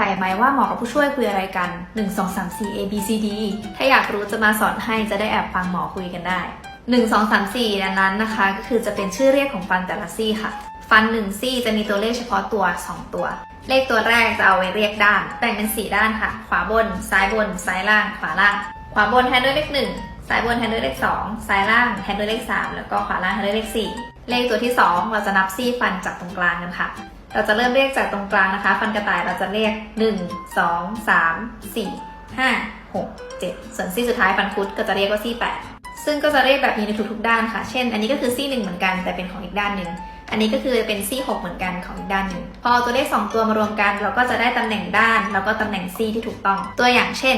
ใส่ไหมว่าหมอกับผู้ช่วยคุยอะไรกัน 1 2 3 4 A B C D ถ้าอยากรู้จะมาสอนให้จะได้แอบฟังหมอคุยกันได้ 1 2 3 4ดังนั้นนะคะ ก็คือจะเป็นชื่อเรียกของฟันแต่ละซี่ค่ะ ฟัน1ซี่จะมีตัวเลขเฉพาะตัว 2 ตัว เลขตัวแรกจะเอาไว้เรียกด้านแบ่งเป็น 4 ด้านค่ะ ขวาบน ซ้ายบน ซ้ายล่าง ขวาล่าง ขวาบนแทนด้วยเลข 1 ซ้ายบนแทนด้วยเลข 2 ซ้ายล่างแทนด้วยเลข 3 แล้วก็ขวาล่างแทนด้วยเลข 4 เลขตัวที่ 2 เราจะนับซี่ฟันจากตรงกลางกันค่ะ เราจะเริ่มเรียกจากตรงกลางนะคะ ฟันกระต่ายเราจะเรียก 1 2 3 4 5 6 7 ส่วนซี่สุดท้ายฟันคุดก็จะเรียกว่าซี่ 8 ซึ่งก็จะเรียกแบบนี้ในทุกๆ ด้านค่ะ เช่น อันนี้ก็คือซี่หนึ่งเหมือนกันแต่เป็นของอีกด้านหนึ่ง อันนี้ก็คือเป็นซี่ 6 เหมือนกันของอีกด้านหนึ่ง พอตัวเลข 2 ตัวมารวมกัน เราก็จะได้ตำแหน่งด้าน แล้วก็ตำแหน่งซี่ที่ถูกต้อง ตัวอย่างเช่น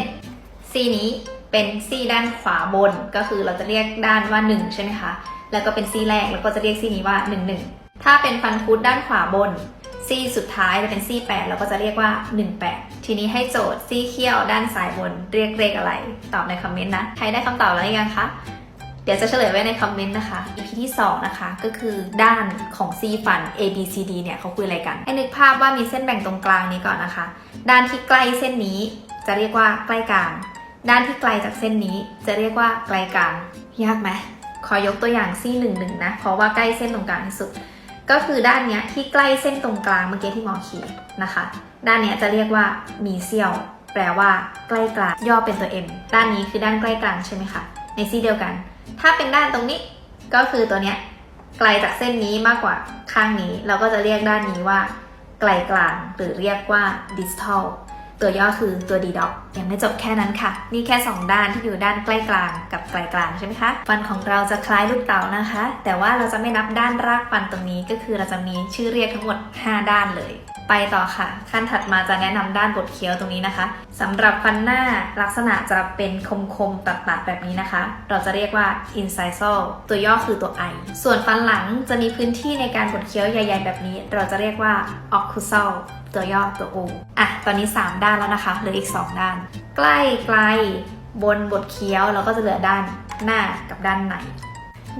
ซี่นี้เป็นซี่ด้านขวาบน ก็คือเราจะเรียกด้านว่า 1 ใช่ไหมคะ แล้วก็เป็นซี่แรก แล้วก็จะเรียกซี่นี้ว่า 1 1 ถ้าเป็นฟันคุดด้านขวาบน ซี่สุดท้ายจะเป็นซี่8เราก็จะเรียกว่า 18 ทีนี้ให้โจทย์ซี่เขี้ยวด้านซ้ายบนเรียกเลขอะไร ตอบในคอมเมนต์นะ ใครได้คำตอบแล้วหรือยังคะเดี๋ยวจะเฉลยไว้ในคอมเมนต์นะคะ EP ที่ 2 นะคะ ก็คือด้านของซีฟัน A B C D เนี่ยเขาคุยอะไรกัน ให้นึกภาพว่ามีเส้นแบ่งตรงกลางนี้ก่อนนะคะ ด้านที่ใกล้เส้นนี้จะเรียกว่าใกล้กลาง ด้านที่ไกลจากเส้นนี้จะเรียกว่าไกลกลาง ยากไหมขอยกตัวอย่างซี่หนึ่งหนึ่งนะ เพราะว่าใกล้เส้นตรงกลางที่สุด ก็คือด้านเนี้ยที่ใกล้เส้นตรงกลางเมื่อกี้ที่หมอเขียนนะคะ ด้านเนี้ยจะเรียกว่ามีเซียว แปลว่าใกล้กลางย่อเป็นตัว M ด้านนี้คือด้านใกล้กลางใช่ไหมคะในซี่เดียวกัน ถ้าเป็นด้านตรงนี้ก็คือตัวเนี้ยไกลจากเส้นนี้มากกว่าข้างนี้ เราก็จะเรียกด้านนี้ว่า ไกลกลางหรือเรียกว่า distal ตัวย่อคือตัว d d o c ยังไม่จบแค่นั้นค่ะ นี่แค่ 2 ด้านที่อยู่ด้านใกล้กลางกับไกลกลางใช่ไหมคะฟันของเราจะคล้ายลูกเต๋านะคะ แต่ว่าเราจะไม่นับด้านรากฟันตรงนี้ก็คือเราจะมีชื่อเรียกทั้งหมด 5 ด้านเลยไปต่อค่ะ ขั้นถัดมาจะแนะนำด้านบดเคี้ยวตรงนี้นะคะสำหรับฟันหน้าลักษณะจะเป็นคมๆตัดๆแบบนี้นะคะ เราจะเรียกว่า incisal ตัวย่อคือตัว i ส่วนฟันหลังจะมีพื้นที่ในการบดเคี้ยวใหญ่ๆแบบนี้ เราจะเรียกว่า occlusal ตัวย่อตัว o อะ ตอนนี้ 3 ด้านแล้วนะคะเหลืออีก 2 ด้าน ใกล้ไกลบนบดเคี้ยวเราก็จะเหลือด้านหน้ากับด้านใน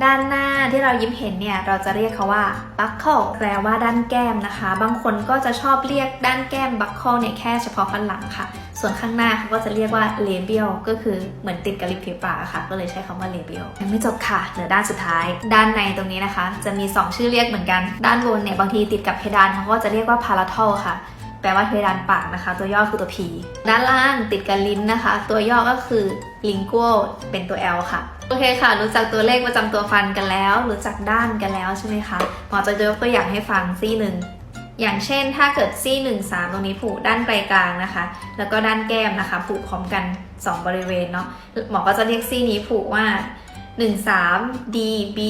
ด้านหน้าที่เรายิ้มเห็นเนี่ยเราจะเรียกเขาว่า buckle แปลว่าด้านแก้มนะคะ บางคนก็จะชอบเรียกด้านแก้ม buckle เนี่ยแค่เฉพาะฟันหลังค่ะ ส่วนข้างหน้าเขาก็จะเรียกว่า labial ก็คือเหมือนติดกับริมฝีปากค่ะ ก็เลยใช้คำว่า labial ยังไม่จบค่ะเหลือด้านสุดท้าย ด้านในตรงนี้นะคะ จะมี 2 ชื่อเรียกเหมือนกัน ด้านบนเนี่ยบางทีติดกับเพดานเขาก็จะเรียกว่า palatal ค่ะ แปลว่าเพดานปากนะคะ ตัวย่อคือตัว P ด้านล่างติดกับลิ้นนะคะ ตัวย่อก็คือ lingual เป็นตัว L ค่ะ โอเคค่ะ รู้จักตัวเลขประจำตัวฟันกันแล้ว รู้จักด้านกันแล้วใช่ไหมคะหมอจะยกตัวอย่างให้ฟังซี่หนึ่งอย่างเช่นถ้าเกิดซี่หนึ่งสามตรงนี้ผูกด้านไกลกลางนะคะ แล้วก็ด้านแก้มนะคะ ผูกพร้อมกัน 2 บริเวณเนาะหมอก็จะเรียกซี่นี้ผูกว่า 1 3 D B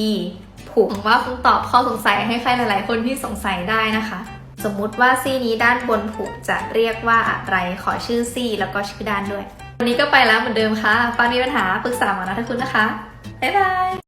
ผูกว่าคงตอบข้อสงสัยให้ใครหลาย ๆ คนที่สงสัยได้นะคะ สมมุติว่าซี่นี้ด้านบนผูกจะเรียกว่าอะไร ขอชื่อซี่แล้วก็ชื่อด้านด้วย วันนี้ก็ไปแล้วเหมือนเดิมค่ะฟังมีปัญหาปรึกษาหมอนะทุกคุณนะคะ บ๊ายบาย